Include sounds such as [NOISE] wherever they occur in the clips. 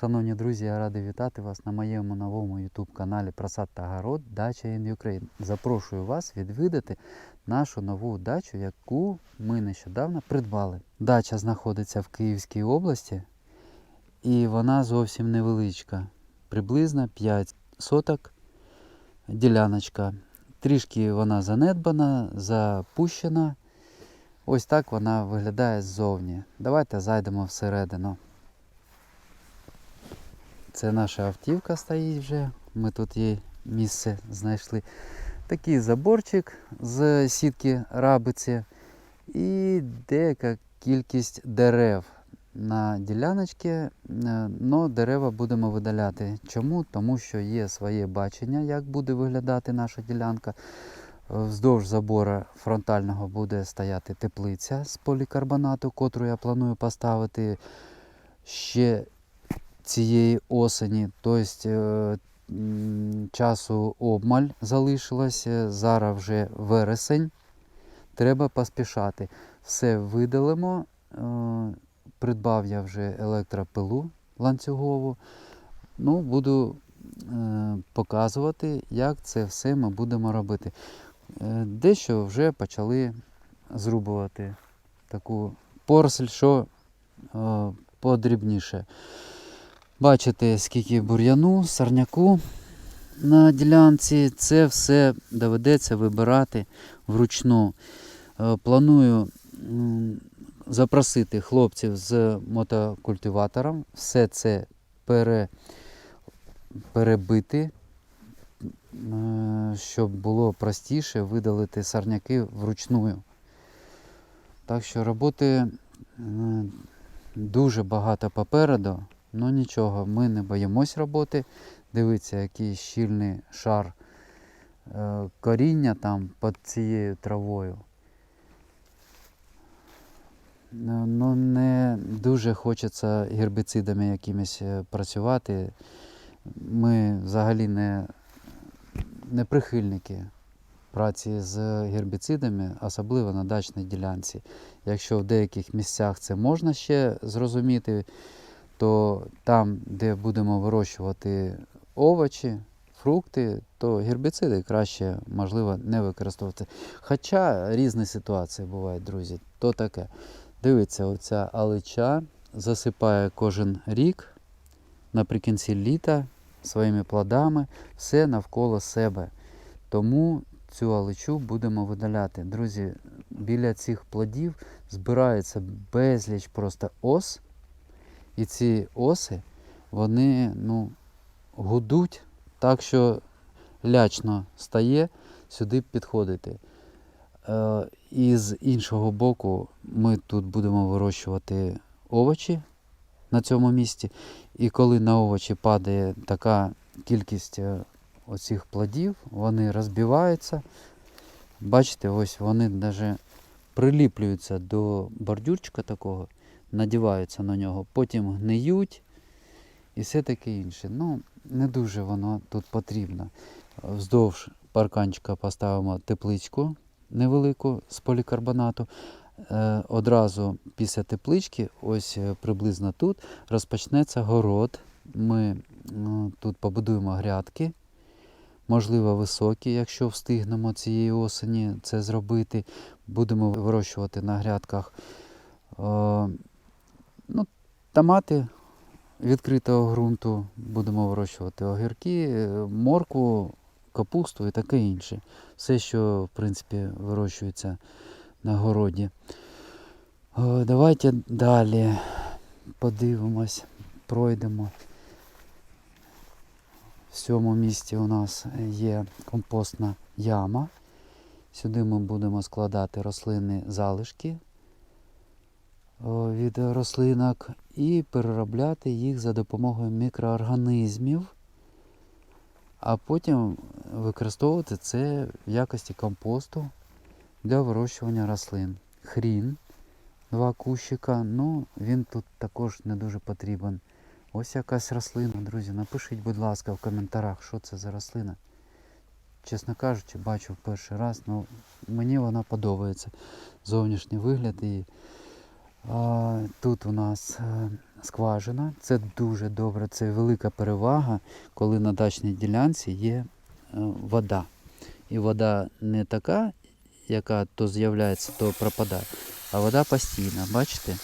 Шановні друзі, я радий вітати вас на моєму новому YouTube каналі Просад та Город Дача in Ukraine. Запрошую вас відвідати нашу нову дачу, яку ми нещодавно придбали. Дача знаходиться в Київській області і вона зовсім невеличка. Приблизно 5 соток діляночка. Трішки вона занедбана, запущена. Ось так вона виглядає ззовні. Давайте зайдемо всередину. Це наша автівка стоїть вже. Ми тут їй місце знайшли. Такий заборчик з сітки рабиці і деяка кількість дерев на діляночці, але дерева будемо видаляти. Чому? Тому що є своє бачення, як буде виглядати наша ділянка. Вздовж забора фронтального буде стояти теплиця з полікарбонату, котру я планую поставити ще цієї осені. Тобто е, часу обмаль залишилося, зараз вже вересень. Треба поспішати. Все видалимо. Е, Придбав я вже електропилу ланцюгову. Ну, буду е, показувати, як це все ми будемо робити. Дещо вже почали зрубувати таку поросль, що подрібніше. Бачите, скільки бур'яну, сорняку на ділянці. Це все доведеться вибирати вручну. Е, Планую запросити хлопців з мотокультиватором, все це пере, перебити, е, щоб було простіше видалити сорняки вручную. Так що роботи дуже багато попереду, ну нічого, ми не боїмось роботи. Дивіться, який щільний шар е, коріння там під цією травою. Ну, ну, не дуже хочеться гербіцидами якимись е, працювати. Ми взагалі не, не прихильники праці з гербіцидами, особливо на дачній ділянці. Якщо в деяких місцях це можна ще зрозуміти, то там, де будемо вирощувати овочі, фрукти, то гербіциди краще, можливо, не використовувати. Хоча різні ситуації бувають, друзі, то таке. Дивіться, оця алича засипає кожен рік наприкінці літа своїми плодами все навколо себе. Тому цю аличу будемо видаляти. Друзі, біля цих плодів збирається безліч просто ос. І ці оси, вони ну, гудуть так, що лячно стає сюди підходити. Е, І з іншого боку, ми тут будемо вирощувати овочі на цьому місці. І коли на овочі падає така кількість е, оцих плодів, вони розбиваються. Бачите, ось вони навіть приліплюються до бордюрчика такого, надіваються на нього, потім гниють і все таке інше. Ну, не дуже воно тут потрібно. Вздовж парканчика поставимо тепличку невелику з полікарбонату. Е, Одразу після теплички, ось е, приблизно тут, розпочнеться город. Ми ну, тут побудуємо грядки, можливо, високі, якщо встигнемо цієї осені це зробити. Будемо вирощувати на грядках е, ну, томати відкритого ґрунту, будемо вирощувати огірки, моркву, капусту і таке інше. Все, що в принципі вирощується на городі. Давайте далі подивимось, пройдемо. В цьому місці у нас є компостна яма. Сюди ми будемо складати рослинні залишки від рослинок і переробляти їх за допомогою мікроорганізмів, а потім використовувати це в якості компосту для вирощування рослин. Хрін, два кущика, ну він тут також не дуже потрібен. Ось якась рослина, друзі. Напишіть, будь ласка, в коментарях, що це за рослина. Чесно кажучи, бачу в перший раз, ну мені вона подобається. Зовнішній вигляд і Тут у нас е, скважина. Це дуже добре, це велика перевага, коли на дачній ділянці є е, вода. І вода не така, яка то з'являється, то пропадає, а вода постійна. Бачите?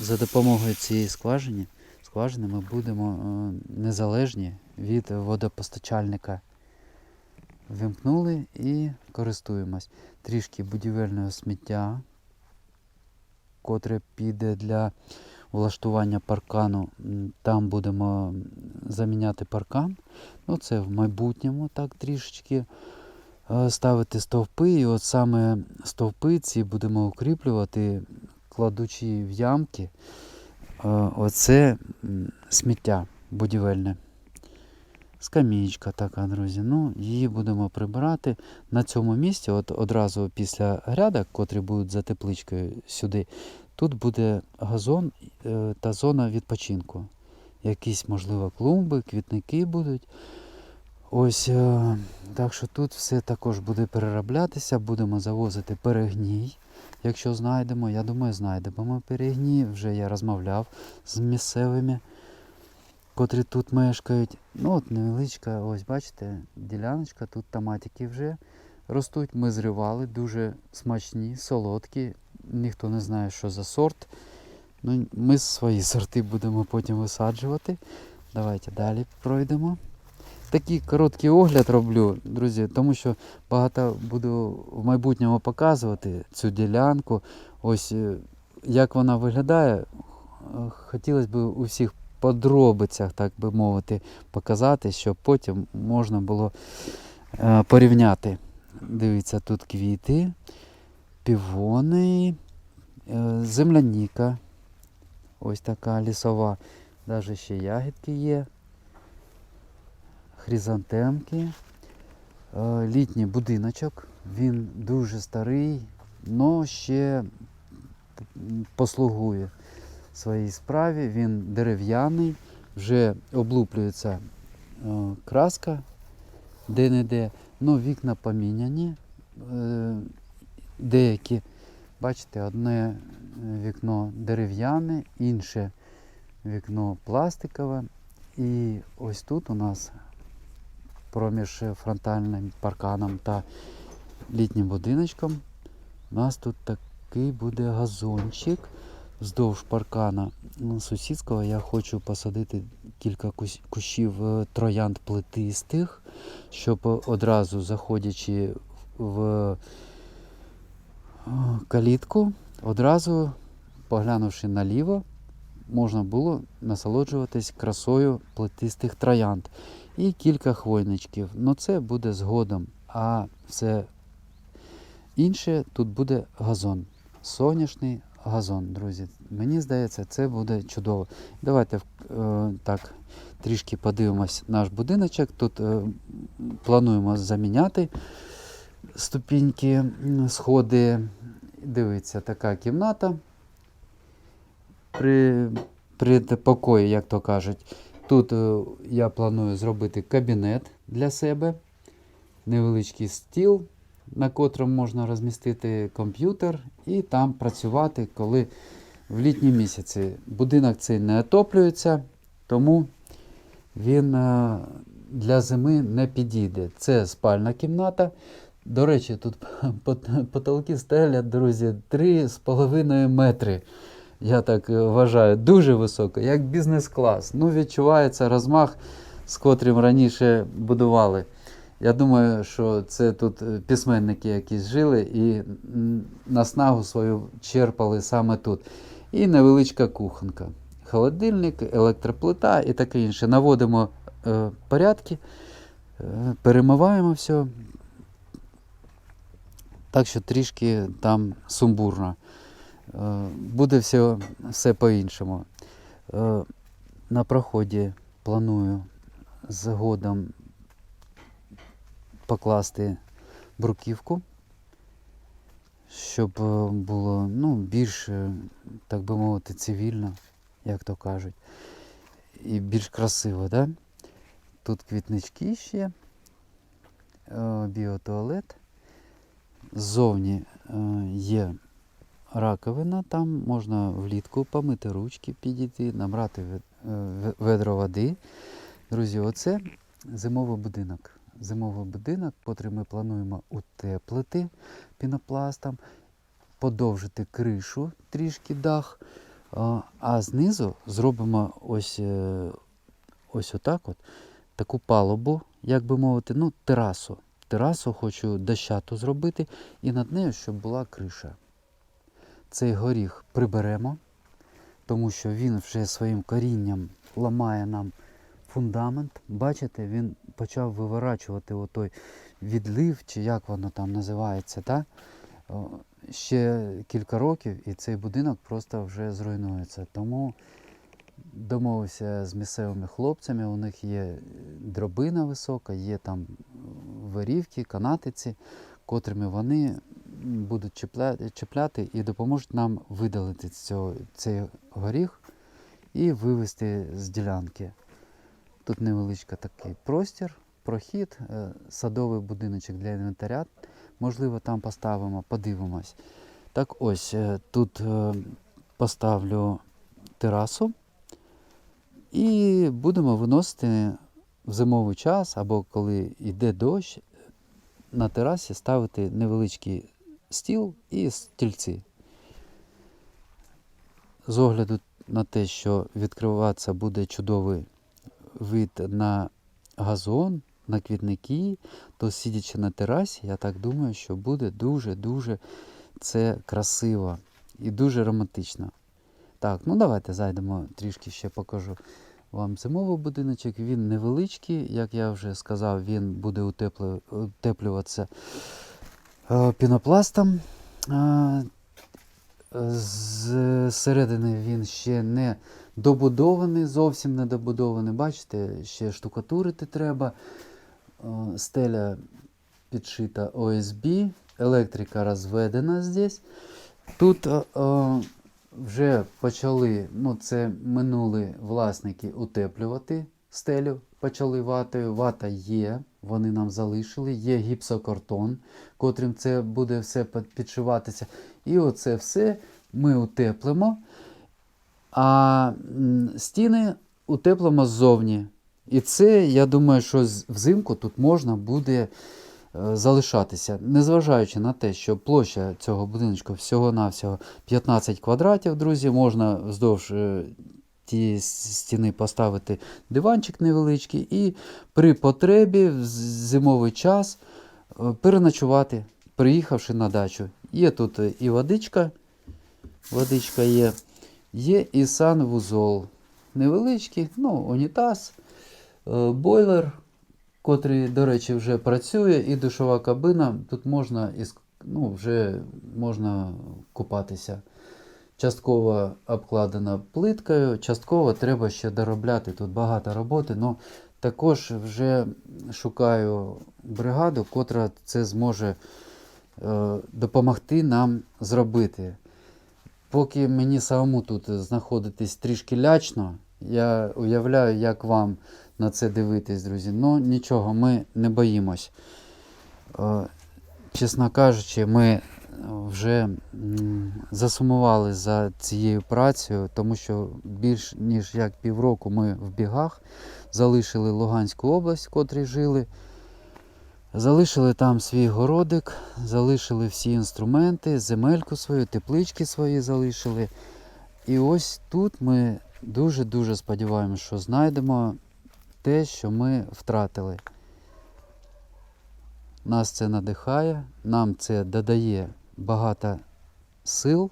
За допомогою цієї скважини, скважини ми будемо е, незалежні від водопостачальника. Вимкнули і користуємось. Трішки будівельного сміття, котре піде для влаштування паркану. Там будемо заміняти паркан. Ну, це в майбутньому так трішечки е, ставити стовпи. І от саме стовпи ці будемо укріплювати, кладучи в ямки. е, Оце сміття будівельне. Скамієчка така, друзі. Ну, її будемо прибирати на цьому місці, от одразу після грядок, котрі будуть за тепличкою сюди, тут буде газон е, та зона відпочинку. Якісь, можливо, клумби, квітники будуть. Ось, е, так що тут все також буде перероблятися, будемо завозити перегній, якщо знайдемо. Я думаю, знайдемо перегній. Вже я розмовляв з місцевими котрі тут мешкають. Ну от невеличка, ось бачите, діляночка, тут томатики вже ростуть. Ми зривали, дуже смачні, солодкі. Ніхто не знає, що за сорт. Ну, ми свої сорти будемо потім висаджувати. Давайте далі пройдемо. Такий короткий огляд роблю, друзі, тому що багато буду в майбутньому показувати цю ділянку. Ось е, як вона виглядає. Е, Хотілося б у всіх подробицях, так би мовити, показати, щоб потім можна було е, порівняти. Дивіться, тут квіти, півони, е, земляніка. Ось така лісова. Навіть ще ягідки є. Хризантемки. Е, Літній будиночок. Він дуже старий, але ще послугує своїй справі. Він дерев'яний, вже облуплюється е, краска де-не-де. Ну, вікна поміняні. Е, деякі, бачите, одне е, вікно дерев'яне, інше вікно пластикове. І ось тут у нас проміж фронтальним парканом та літнім будиночком у нас тут такий буде газончик вздовж паркана ну, сусідського я хочу посадити кілька кущів е, троянд плетистих, щоб одразу заходячи в е, калітку, одразу поглянувши наліво, можна було насолоджуватись красою плетистих троянд. І кілька хвойничків. Ну це буде згодом. А все інше тут буде газон. Соняшний газон, друзі. Мені здається, це буде чудово. Давайте е, так трішки подивимось наш будиночок. Тут е, плануємо заміняти ступіньки, сходи. Дивіться, така кімната. При, предпокої, як то кажуть. Тут е, я планую зробити кабінет для себе, невеличкий стіл, на котрому можна розмістити комп'ютер і там працювати, коли в літні місяці. Будинок цей не отоплюється, тому він е, для зими не підійде. Це спальна кімната. До речі, тут [LAUGHS] потолки стелять, друзі, 3,5 метри. Я так е, вважаю, дуже високо, як бізнес-клас. Ну, відчувається розмах, з котрим раніше будували. Я думаю, що це тут е, письменники якісь жили і наснагу свою черпали саме тут. І невеличка кухонка. Холодильник, електроплита і таке інше. Наводимо е, порядки, е, перемиваємо все. Так що трішки там сумбурно. Е, Буде все, все по-іншому. Е, На проході планую згодом покласти бруківку, щоб е, було ну, більш, е, так би мовити, цивільно, як то кажуть, і більш красиво. Да? Тут квітнички ще, е, біотуалет. Ззовні є раковина, там можна влітку помити ручки, підійти, набрати ве- ве- ведро води. Друзі, оце зимовий будинок. Зимовий будинок, котрий ми плануємо утеплити пінопластом, подовжити кришу, трішки дах, а, знизу зробимо ось, е, ось отак от, таку палубу, як би мовити, ну, терасу. Терасу хочу дощату зробити і над нею, щоб була криша. Цей горіх приберемо, тому що він вже своїм корінням ламає нам фундамент. Бачите, він почав виворачувати отой відлив, чи як воно там називається. О, Ще кілька років і цей будинок просто вже зруйнується. Тому домовився з місцевими хлопцями, у них є дробина висока, є там вирівки, канатиці, котрими вони будуть чіпляти, чіпляти і допоможуть нам видалити цього, цей горіх і вивезти з ділянки. Тут невеличкий такий простір, прохід, е, садовий будиночок для інвентаря. Можливо, там поставимо, подивимось. Так ось, е, тут е, поставлю терасу і будемо виносити в зимовий час або коли йде дощ, на терасі ставити невеличкий стіл і стільці. З огляду на те, що відкриватися буде чудовий вид на газон, на квітники, то сидячи на терасі, я так думаю, що буде дуже-дуже це красиво і дуже романтично. Так, ну давайте зайдемо трішки ще покажу вам зимовий будиночок. Він невеличкий, як я вже сказав, він буде утеплюватися е, пінопластом. Е, з середини він ще не добудований, зовсім не добудований. Бачите, ще штукатурити треба. Стеля підшита ОСБ, електрика розведена здесь. Тут е, вже почали, ну це минули власники утеплювати стелю, почали ватою. Вата є, вони нам залишили, є гіпсокартон, котрим це буде все підшиватися. І оце все ми утеплимо, а стіни утеплимо ззовні. І це, я думаю, що взимку тут можна буде е, залишатися, незважаючи на те, що площа цього будиночку всього-навсього 15 квадратів, друзі, можна вздовж е, тієї стіни поставити диванчик невеличкий і при потребі в зимовий час е, переночувати, приїхавши на дачу. Є тут і водичка, водичка є, є і санвузол. Невеличкий, ну, унітаз, е, бойлер, котрий, до речі, вже працює, і душова кабина. Тут можна ну, вже можна купатися. Частково обкладена плиткою, частково треба ще доробляти. Тут багато роботи. але також вже шукаю бригаду, котра це зможе е, допомогти нам зробити. Поки мені самому тут знаходитись трішки лячно, я уявляю, як вам на це дивитись, друзі. Ну нічого, ми не боїмось. Е, Чесно кажучи, ми вже засумували за цією працею, тому що більш ніж як півроку ми в бігах залишили Луганську область, в котрій жили. Залишили там свій городик, залишили всі інструменти, земельку свою, теплички свої залишили. І ось тут ми дуже-дуже сподіваємося, що знайдемо те, що ми втратили. Нас це надихає, нам це додає багато сил.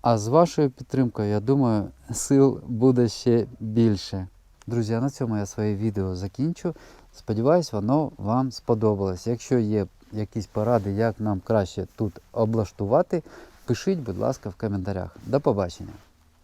А з вашою підтримкою, я думаю, сил буде ще більше. Друзі, на цьому я своє відео закінчу. Сподіваюсь, воно вам сподобалось. Якщо є якісь поради, як нам краще тут облаштувати, пишіть, будь ласка, в коментарях. До побачення.